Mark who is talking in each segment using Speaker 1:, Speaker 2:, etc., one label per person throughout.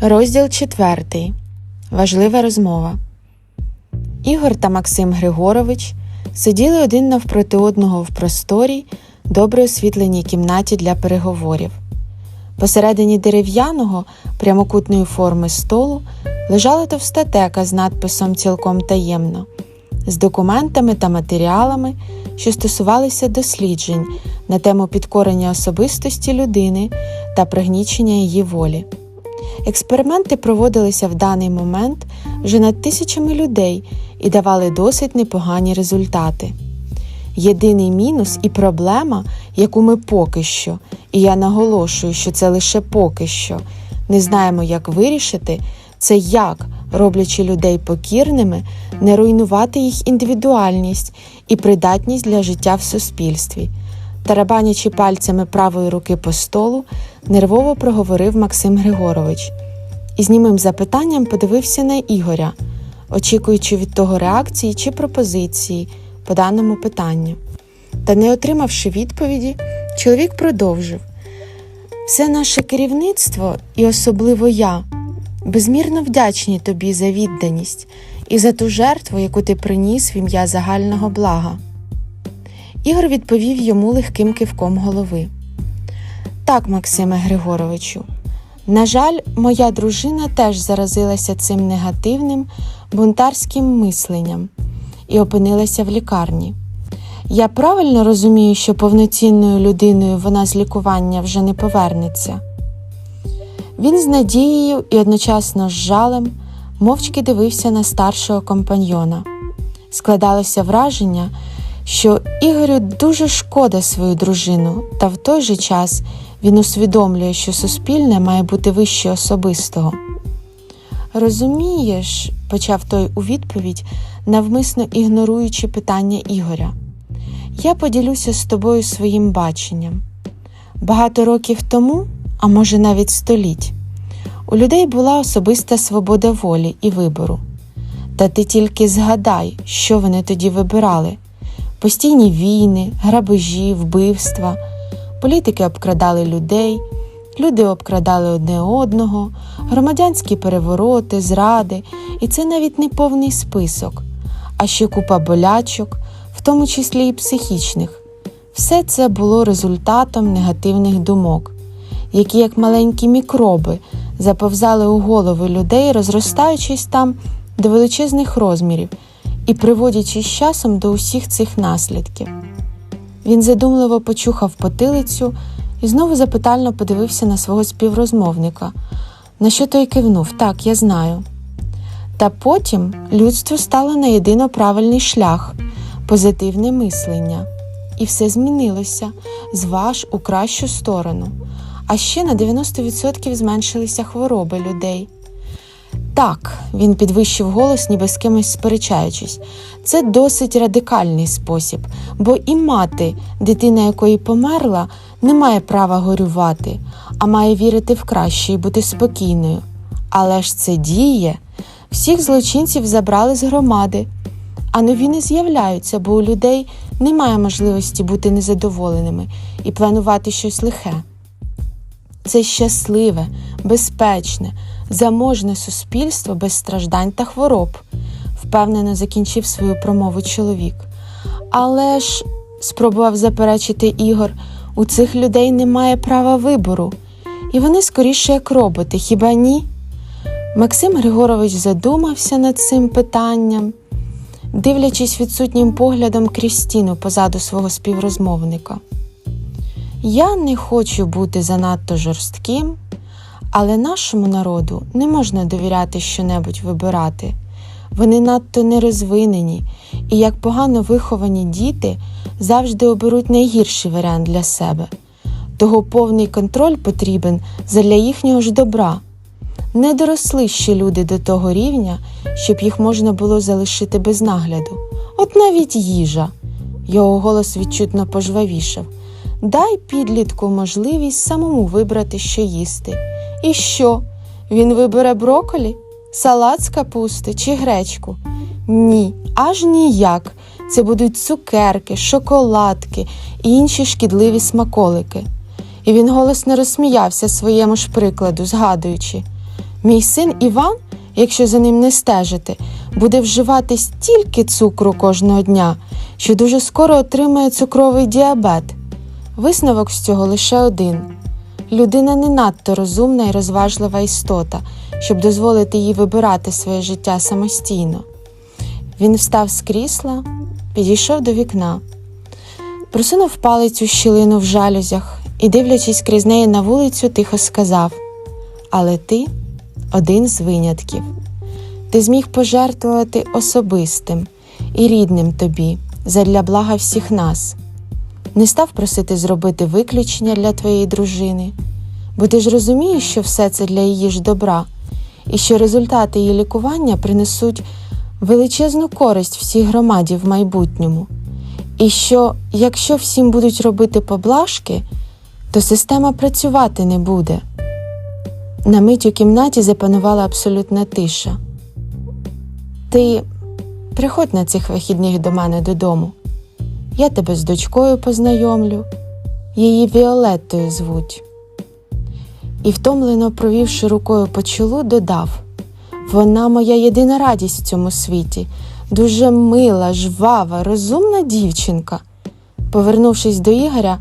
Speaker 1: Розділ четвертий. Важлива розмова. Ігор та Максим Григорович сиділи один навпроти одного в просторій, добре освітленій кімнаті для переговорів. Посередині дерев'яного прямокутної форми столу лежала товста тека з надписом цілком таємно, з документами та матеріалами, що стосувалися досліджень на тему підкорення особистості людини та пригнічення її волі. Експерименти проводилися в даний момент вже над тисячами людей і давали досить непогані результати. Єдиний мінус і проблема, яку ми поки що, і я наголошую, що це лише поки що, не знаємо, як вирішити, це як, роблячи людей покірними, не руйнувати їх індивідуальність і придатність для життя в суспільстві. Тарабанячи пальцями правої руки по столу, нервово проговорив Максим Григорович і з німим запитанням подивився на Ігоря, очікуючи від того реакції чи пропозиції по даному питанню. Та не отримавши відповіді, чоловік продовжив все наше керівництво, і особливо я, безмірно вдячні тобі за відданість і за ту жертву, яку ти приніс в ім'я загального блага. Ігор відповів йому легким кивком голови. Так, Максиме Григоровичу, на жаль, моя дружина теж заразилася цим негативним бунтарським мисленням і опинилася в лікарні. Я правильно розумію, що повноцінною людиною вона з лікування вже не повернеться. Він з надією і одночасно з жалем мовчки дивився на старшого компаньйона. Складалося враження, що Ігорю дуже шкода свою дружину, та в той же час він усвідомлює, що суспільне має бути вище особистого. Розумієш, почав той у відповідь, навмисно ігноруючи питання Ігоря, я поділюся з тобою своїм баченням. Багато років тому, а може навіть століть, у людей була особиста свобода волі і вибору. Та ти тільки згадай, що вони тоді вибирали постійні війни, грабежі, вбивства, політики обкрадали людей, люди обкрадали одне одного, громадянські перевороти, зради, і це навіть не повний список, а ще купа болячок, в тому числі і психічних. Все це було результатом негативних думок, які, як маленькі мікроби, заповзали у голови людей, розростаючись там до величезних розмірів і приводячи з часом до усіх цих наслідків. Він задумливо почухав потилицю і знову запитально подивився на свого співрозмовника, на що той кивнув так, я знаю. Та потім людство стало на єдино правильний шлях, позитивне мислення, і все змінилося з ваш у кращу сторону, а ще на 90% зменшилися хвороби людей. Так, він підвищив голос, ніби з кимось сперечаючись. Це досить радикальний спосіб, бо і мати, дитина якої померла, не має права горювати, а має вірити в краще і бути спокійною. Але ж це діє. Всіх злочинців забрали з громади, а нові не з'являються, бо у людей немає можливості бути незадоволеними і планувати щось лихе. Це щасливе, безпечне, заможне суспільство без страждань та хвороб, впевнено закінчив свою промову чоловік. Але ж, спробував заперечити Ігор, у цих людей немає права вибору, і вони скоріше як роботи, хіба ні? Максим Григорович задумався над цим питанням, дивлячись відсутнім поглядом крізь стіну позаду свого співрозмовника. Я не хочу бути занадто жорстким, але нашому народу не можна довіряти щонебудь вибирати. Вони надто нерозвинені і, як погано виховані діти, завжди оберуть найгірший варіант для себе. Того повний контроль потрібен задля їхнього ж добра. Не доросли ще люди до того рівня, щоб їх можна було залишити без нагляду. От навіть їжа. Його голос відчутно пожвавішав. Дай підлітку можливість самому вибрати, що їсти. І що? Він вибере броколі, салат з капусти чи гречку? Ні, аж ніяк. Це будуть цукерки, шоколадки і інші шкідливі смаколики. І він голосно розсміявся своєму ж прикладу, згадуючи Мій син Іван, якщо за ним не стежити, буде вживати стільки цукру кожного дня, що дуже скоро отримає цукровий діабет. Висновок з цього лише один: людина не надто розумна і розважлива істота, щоб дозволити їй вибирати своє життя самостійно. Він встав з крісла, підійшов до вікна, просунув палець у щілину в жалюзях і, дивлячись крізь неї на вулицю, тихо сказав: Але ти один з винятків. Ти зміг пожертвувати особистим і рідним тобі задля блага всіх нас. Не став просити зробити виключення для твоєї дружини, бо ти ж розумієш, що все це для її ж добра, і що результати її лікування принесуть величезну користь всій громаді в майбутньому, і що, якщо всім будуть робити поблажки, то система працювати не буде. На мить у кімнаті запанувала абсолютна тиша. Ти приходь на цих вихідних до мене додому. Я тебе з дочкою познайомлю, її Віолеттою звуть. І, втомлено провівши рукою по чолу, додав вона моя єдина радість в цьому світі, дуже мила, жвава, розумна дівчинка. Повернувшись до Ігоря,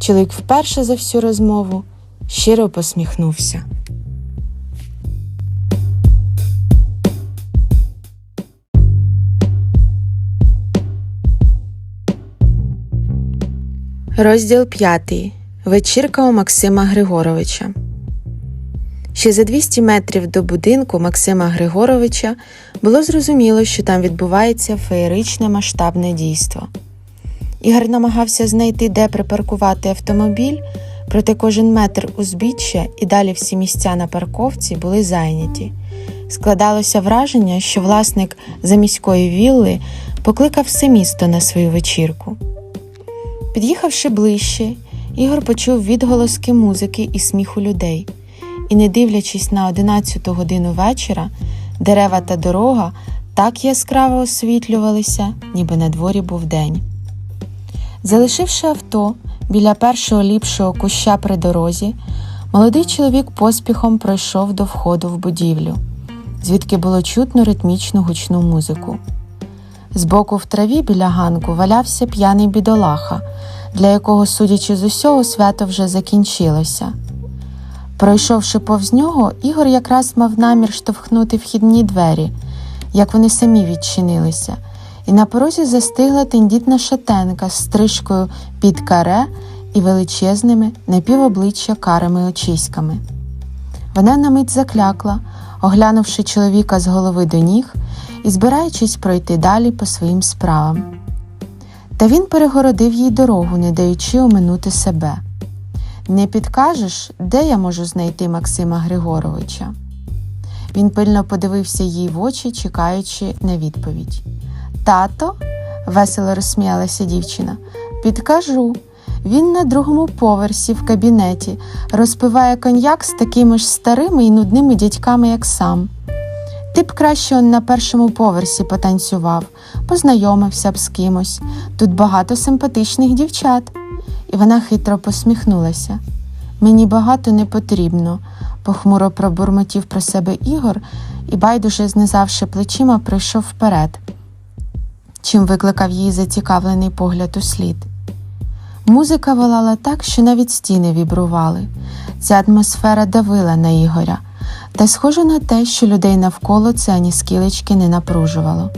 Speaker 1: чоловік вперше за всю розмову щиро посміхнувся. Розділ 5. Вечірка у Максима Григоровича. Ще за 200 метрів до будинку Максима Григоровича було зрозуміло, що там відбувається феєричне масштабне дійство. Ігор намагався знайти, де припаркувати автомобіль, проте кожен метр узбіччя і далі всі місця на парковці були зайняті. Складалося враження, що власник заміської вілли покликав все місто на свою вечірку. Під'їхавши ближче, Ігор почув відголоски музики і сміху людей, і, не дивлячись на одинадцяту годину вечора, дерева та дорога так яскраво освітлювалися, ніби на дворі був день. Залишивши авто біля першого ліпшого куща при дорозі, молодий чоловік поспіхом пройшов до входу в будівлю, звідки було чутно ритмічну гучну музику. Збоку в траві біля ганку валявся п'яний бідолаха, для якого, судячи з усього, свято вже закінчилося. Пройшовши повз нього, Ігор якраз мав намір штовхнути вхідні двері, як вони самі відчинилися, і на порозі застигла тендітна шатенка з стрижкою під каре і величезними напівобличчя карими очиськами. Вона на мить заклякла, оглянувши чоловіка з голови до ніг і збираючись пройти далі по своїм справам. Та він перегородив їй дорогу, не даючи оминути себе. Не підкажеш, де я можу знайти Максима Григоровича? Він пильно подивився їй в очі, чекаючи на відповідь. Тато, весело розсміялася дівчина, підкажу. Він на другому поверсі в кабінеті розпиває коньяк з такими ж старими і нудними дядьками, як сам. Ти б краще он на першому поверсі потанцював, познайомився б з кимось. Тут багато симпатичних дівчат. І вона хитро посміхнулася. Мені багато не потрібно, похмуро пробурмотів про себе Ігор і, байдуже знизавши плечима, прийшов вперед, чим викликав її зацікавлений погляд у слід. Музика волала так, що навіть стіни вібрували. Ця атмосфера давила на Ігоря, та схоже на те, що людей навколо це ані скілечки не напружувало.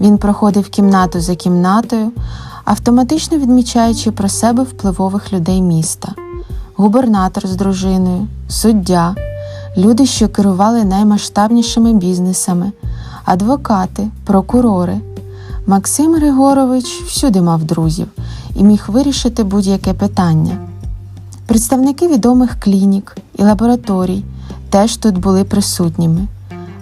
Speaker 1: Він проходив кімнату за кімнатою, автоматично відмічаючи про себе впливових людей міста, губернатор з дружиною, суддя, люди, що керували наймасштабнішими бізнесами, адвокати, прокурори. Максим Григорович всюди мав друзів і міг вирішити будь-яке питання. Представники відомих клінік і лабораторій теж тут були присутніми.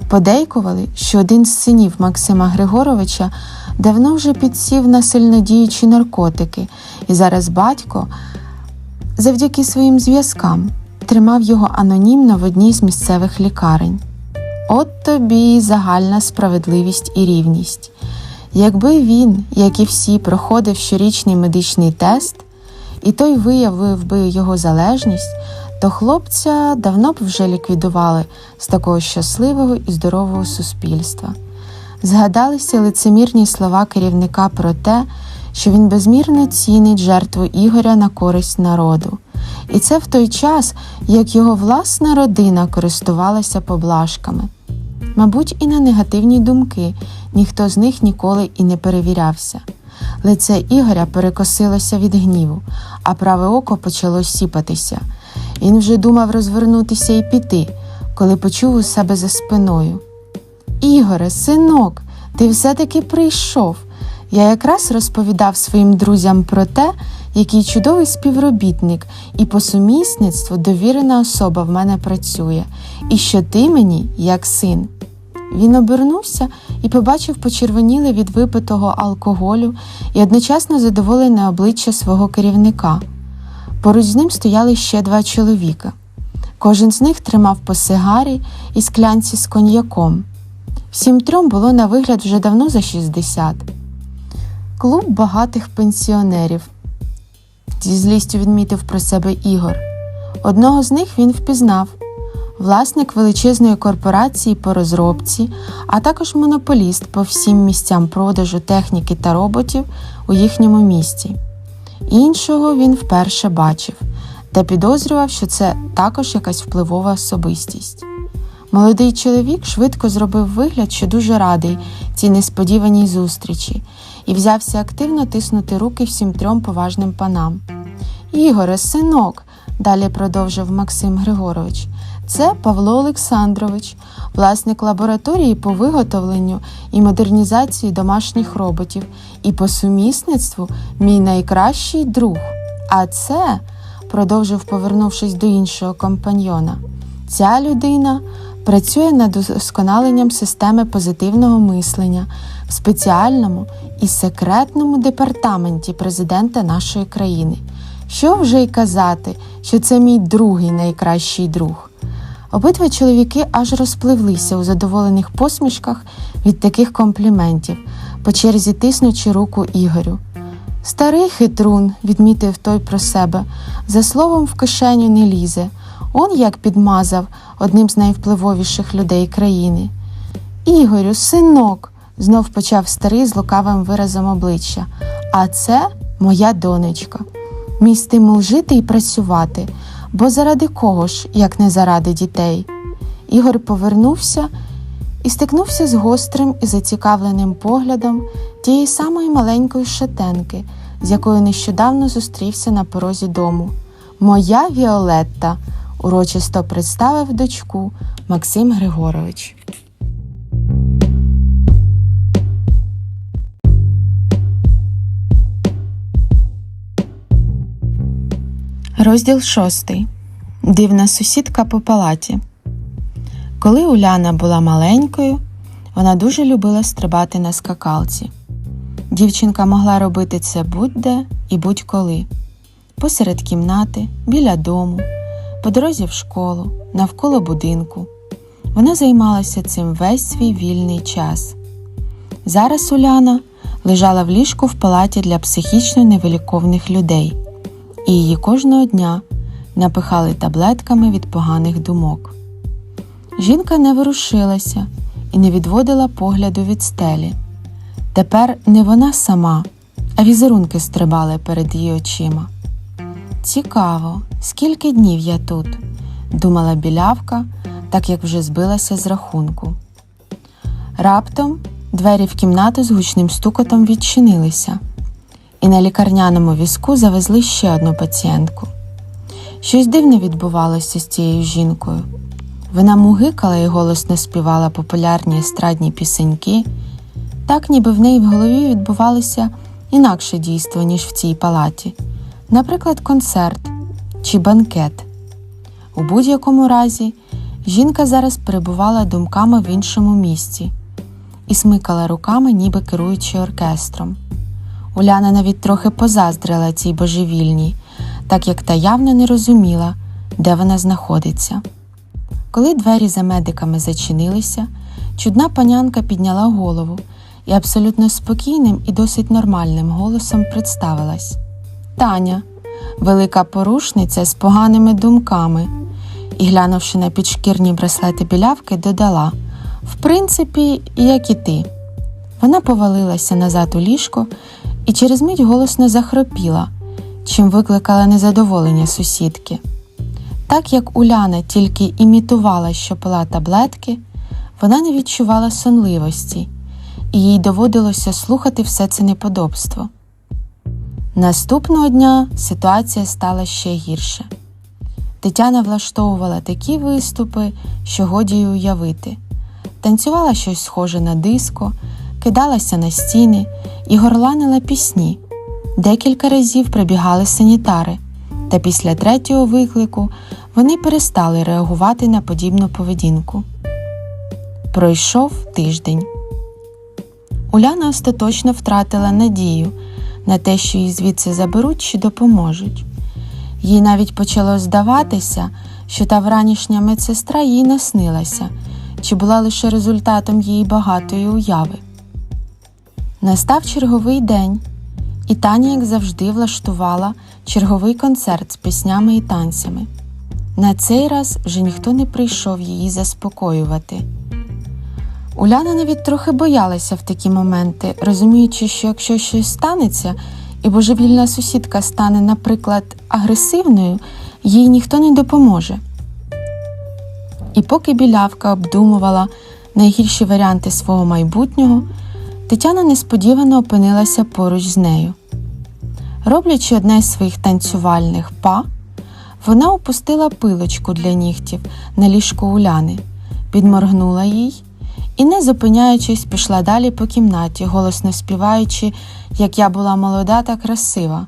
Speaker 1: Подейкували, що один з синів Максима Григоровича давно вже підсів на сильнодіючі наркотики, і зараз батько, завдяки своїм зв'язкам, тримав його анонімно в одній з місцевих лікарень. От тобі загальна справедливість і рівність. Якби він, як і всі, проходив щорічний медичний тест, і той виявив би його залежність, то хлопця давно б вже ліквідували з такого щасливого і здорового суспільства. Згадалися лицемірні слова керівника про те, що він безмірно цінить жертву Ігоря на користь народу. І це в той час, як його власна родина користувалася поблажками. Мабуть, і на негативні думки ніхто з них ніколи і не перевірявся. Лице Ігоря перекосилося від гніву, а праве око почало сіпатися. Він вже думав розвернутися і піти, коли почув у себе за спиною. Ігоре, синок, ти все-таки прийшов. Я якраз розповідав своїм друзям про те, який чудовий співробітник і по сумісництву довірена особа в мене працює, і що ти мені як син. Він обернувся і побачив почервоніле від випитого алкоголю і одночасно задоволене обличчя свого керівника. Поруч з ним стояли ще два чоловіка. Кожен з них тримав по сигарі і склянці з коньяком. Всім трьом було на вигляд вже давно за 60. Клуб багатих пенсіонерів. Зі злістю відмітив про себе Ігор. Одного з них він впізнав власник величезної корпорації по розробці, а також монополіст по всім місцям продажу техніки та роботів у їхньому місті. Іншого він вперше бачив та підозрював, що це також якась впливова особистість. Молодий чоловік швидко зробив вигляд, що дуже радий цій несподіваній зустрічі, і взявся активно тиснути руки всім трьом поважним панам. Ігоре, синок, далі продовжив Максим Григорович, це Павло Олександрович, власник лабораторії по виготовленню і модернізації домашніх роботів, і по сумісництву мій найкращий друг. А це, продовжив, повернувшись до іншого компаньйона, ця людина працює над удосконаленням системи позитивного мислення в спеціальному і секретному департаменті президента нашої країни. Що вже й казати, що це мій другий найкращий друг. Обидва чоловіки аж розпливлися у задоволених посмішках від таких компліментів, по черзі тиснучи руку Ігорю. Старий хитрун, відмітив той про себе, за словом в кишеню не лізе. Он як підмазав одним з найвпливовіших людей країни. Ігорю, синок, знов почав старий з лукавим виразом обличчя. А це моя донечка. Мій стимул жити і працювати, бо заради кого ж, як не заради дітей. Ігор повернувся і стикнувся з гострим і зацікавленим поглядом тієї самої маленької шатенки, з якою нещодавно зустрівся на порозі дому. Моя Віолетта, урочисто представив дочку Максим Григорович. Розділ шостий. Дивна сусідка по палаті. Коли Уляна була маленькою, вона дуже любила стрибати на скакалці. Дівчинка могла робити це будь-де і будь-коли, посеред кімнати, біля дому, по дорозі в школу, навколо будинку. Вона займалася цим весь свій вільний час. Зараз Уляна лежала в ліжку в палаті для психічно невиліковних людей, і її кожного дня напихали таблетками від поганих думок. Жінка не ворушилася і не відводила погляду від стелі. Тепер не вона сама, а візерунки стрибали перед її очима. Цікаво, скільки днів я тут, думала білявка, так як вже збилася з рахунку. Раптом двері в кімнату з гучним стукотом відчинилися, і на лікарняному візку завезли ще одну пацієнтку. Щось дивне відбувалося з цією жінкою. Вона мугикала і голосно співала популярні естрадні пісеньки, так ніби в неї в голові відбувалося інакше дійство, ніж в цій палаті, наприклад, концерт чи банкет. У будь-якому разі, жінка зараз перебувала думками в іншому місці і смикала руками, ніби керуючи оркестром. Уляна навіть трохи позаздрила цій божевільній, так як та явно не розуміла, де вона знаходиться. Коли двері за медиками зачинилися, чудна панянка підняла голову і абсолютно спокійним і досить нормальним голосом представилась Таня, велика порушниця з поганими думками і, глянувши на підшкірні браслети білявки, додала В принципі, як і ти. Вона повалилася назад у ліжко і через мить голосно захропіла, чим викликала незадоволення сусідки. Так як Уляна тільки імітувала, що пила таблетки, вона не відчувала сонливості, і їй доводилося слухати все це неподобство. Наступного дня ситуація стала ще гірше. Тетяна влаштовувала такі виступи, що годі й уявити. Танцювала щось схоже на диско, кидалася на стіни і горланила пісні. Декілька разів прибігали санітари, та після третього виклику вони перестали реагувати на подібну поведінку. Пройшов тиждень. Уляна остаточно втратила надію на те, що її звідси заберуть чи допоможуть. Їй навіть почало здаватися, що та вранішня медсестра їй наснилася, чи була лише результатом її багатої уяви. Настав черговий день, і Таня, як завжди, влаштувала черговий концерт з піснями і танцями. На цей раз вже ніхто не прийшов її заспокоювати. Уляна навіть трохи боялася в такі моменти, розуміючи, що якщо щось станеться, і божевільна сусідка стане, наприклад, агресивною, їй ніхто не допоможе. І поки білявка обдумувала найгірші варіанти свого майбутнього, Тетяна несподівано опинилася поруч з нею. Роблячи одне з своїх танцювальних па, вона опустила пилочку для нігтів на ліжко Уляни, підморгнула їй і, не зупиняючись, пішла далі по кімнаті, голосно співаючи, як я була молода та красива.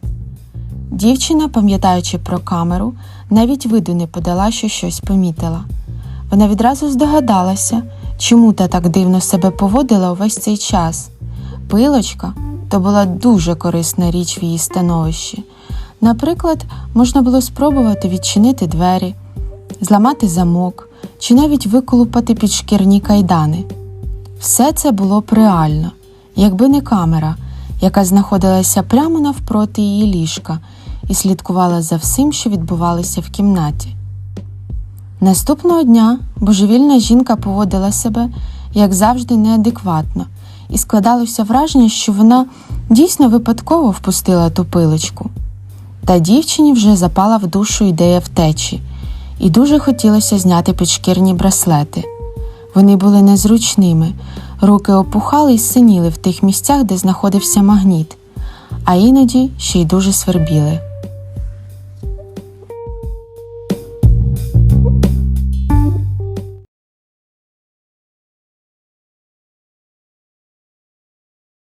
Speaker 1: Дівчина, пам'ятаючи про камеру, навіть виду не подала, що щось помітила. Вона відразу здогадалася, чому та так дивно себе поводила увесь цей час. Пилочка то була дуже корисна річ в її становищі. Наприклад, можна було спробувати відчинити двері, зламати замок чи навіть виколупати підшкірні кайдани. Все це було б реально, якби не камера, яка знаходилася прямо навпроти її ліжка і слідкувала за всім, що відбувалося в кімнаті. Наступного дня божевільна жінка поводила себе, як завжди, неадекватно, і складалося враження, що вона дійсно випадково впустила ту пилочку. Та дівчині вже запала в душу ідея втечі, і дуже хотілося зняти підшкірні браслети. Вони були незручними, руки опухали й синіли в тих місцях, де знаходився магніт, а іноді ще й дуже свербіли.